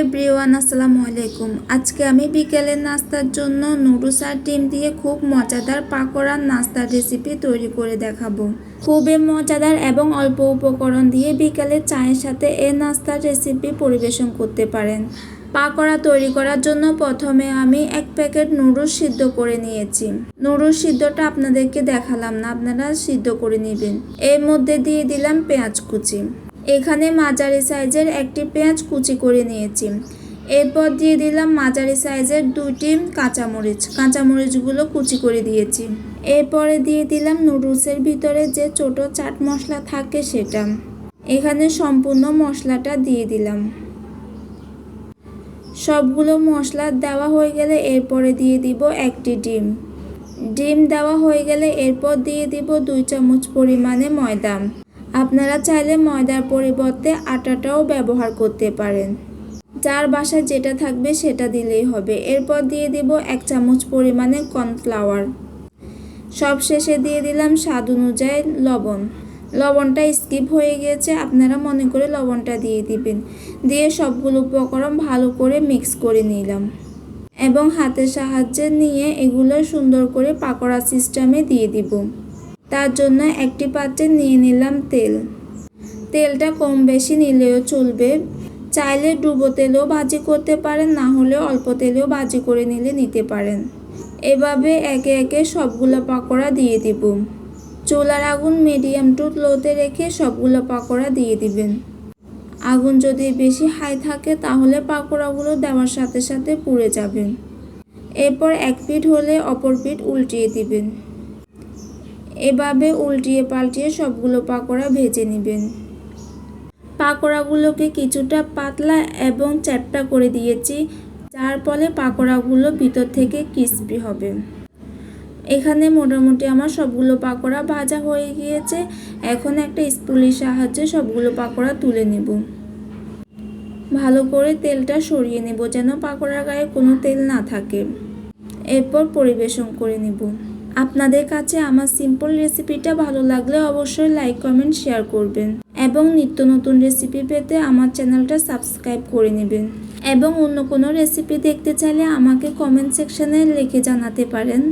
Everyone, আসসালামু আলাইকুম। আজকে আমি বিকেলের নাস্তার জন্য নুডলস আর ডিম দিয়ে খুব মজাদার পাকোড়ার নাস্তার রেসিপি তৈরি করে দেখাবো। খুবই মজাদার এবং অল্প উপকরণ দিয়ে বিকেলের চায়ের সাথে এই নাস্তার রেসিপি পরিবেশন করতে পারেন। পাকোড়া তৈরি করার জন্য প্রথমে আমি এক প্যাকেট নুডলস সিদ্ধ করে নিয়েছি। নুডলস সিদ্ধটা আপনাদেরকে দেখালাম না, আপনারা সিদ্ধ করে নেবেন। এর মধ্যে দিয়ে দিলাম পেঁয়াজ কুচি। এখানে মাঝারি সাইজের একটি পেঁয়াজ কুচি করে নিয়েছি। এরপর দিয়ে দিলাম মাঝারি সাইজের দুটি কাঁচামরিচ। কাঁচামরিচগুলো কুচি করে দিয়েছি। এরপরে দিয়ে দিলাম নুডলসের ভিতরে যে ছোট চাট মশলা থাকে সেটা। এখানে সম্পূর্ণ মশলাটা দিয়ে দিলাম। সবগুলো মশলা দেওয়া হয়ে গেলে এরপরে দিয়ে দিব একটি ডিম। ডিম দেওয়া হয়ে গেলে এরপর দিয়ে দিব দুই চামচ পরিমাণে ময়দা। আপনারা চাইলে ময়দার পরিবর্তে আটাটাও ব্যবহার করতে পারেন। যার বাসায় যেটা থাকবে সেটা দিলেই হবে। এরপর দিয়ে দিব এক চামচ পরিমাণে কর্নফ্লাওয়ার। সব শেষে দিয়ে দিলাম স্বাদ অনুযায়ী লবণ। লবণটা স্কিপ হয়ে গেছে, আপনারা মনে করে লবণটা দিয়ে দিবেন। দিয়ে সবগুলো উপকরণ ভালো করে মিক্স করে নিলাম। এবং হাতের সাহায্যে নিয়ে এগুলো সুন্দর করে পাকোড়া সিস্টেমে দিয়ে দিব। তার জন্য একটি পাত্রে নিয়ে নিলাম তেল। তেলটা কম বেশি নিলেও চলবে। চাইলে ডুবো তেলেও ভাজি করতে পারেন, না হলে অল্প তেলেও ভাজি করে নিলে নিতে পারেন। এভাবে একে একে সবগুলো পাকোড়া দিয়ে দিব। চুলার আগুন মিডিয়াম টু লোতে রেখে সবগুলো পাকোড়া দিয়ে দিবেন। আগুন যদি বেশি হাই থাকে, তাহলে পাকোড়াগুলো দেওয়ার সাথে সাথে পুড়ে যাবে। এরপর এক পিঠ হলে অপর পিঠ উল্টিয়ে দিবেন। এভাবে উল্টিয়ে পাল্টিয়ে সবগুলো পাকোড়া ভেজে নেবেন। পাকোড়াগুলোকে কিছুটা পাতলা এবং চ্যাপটা করে দিয়েছি, যার ফলে পাকোড়াগুলো ভিতর থেকে ক্রিস্পি হবে। এখানে মোটামুটি আমার সবগুলো পাকোড়া ভাজা হয়ে গিয়েছে। এখন একটা স্পুলির সাহায্যে সবগুলো পাকোড়া তুলে নেব। ভালো করে তেলটা সরিয়ে নেব যেন পাকোড়ার গায়ে কোনো তেল না থাকে। এরপর পরিবেশন করে নেব। আপনাদের কাছে আমার সিম্পল রেসিপিটা ভালো লাগলে অবশ্যই লাইক কমেন্ট শেয়ার করবেন। এবং নিত্য নতুন রেসিপি পেতে আমার চ্যানেলটা সাবস্ক্রাইব করে নেবেন। এবং অন্য কোনো রেসিপি দেখতে চাইলে আমাকে কমেন্ট সেকশানে লিখে জানাতে পারেন।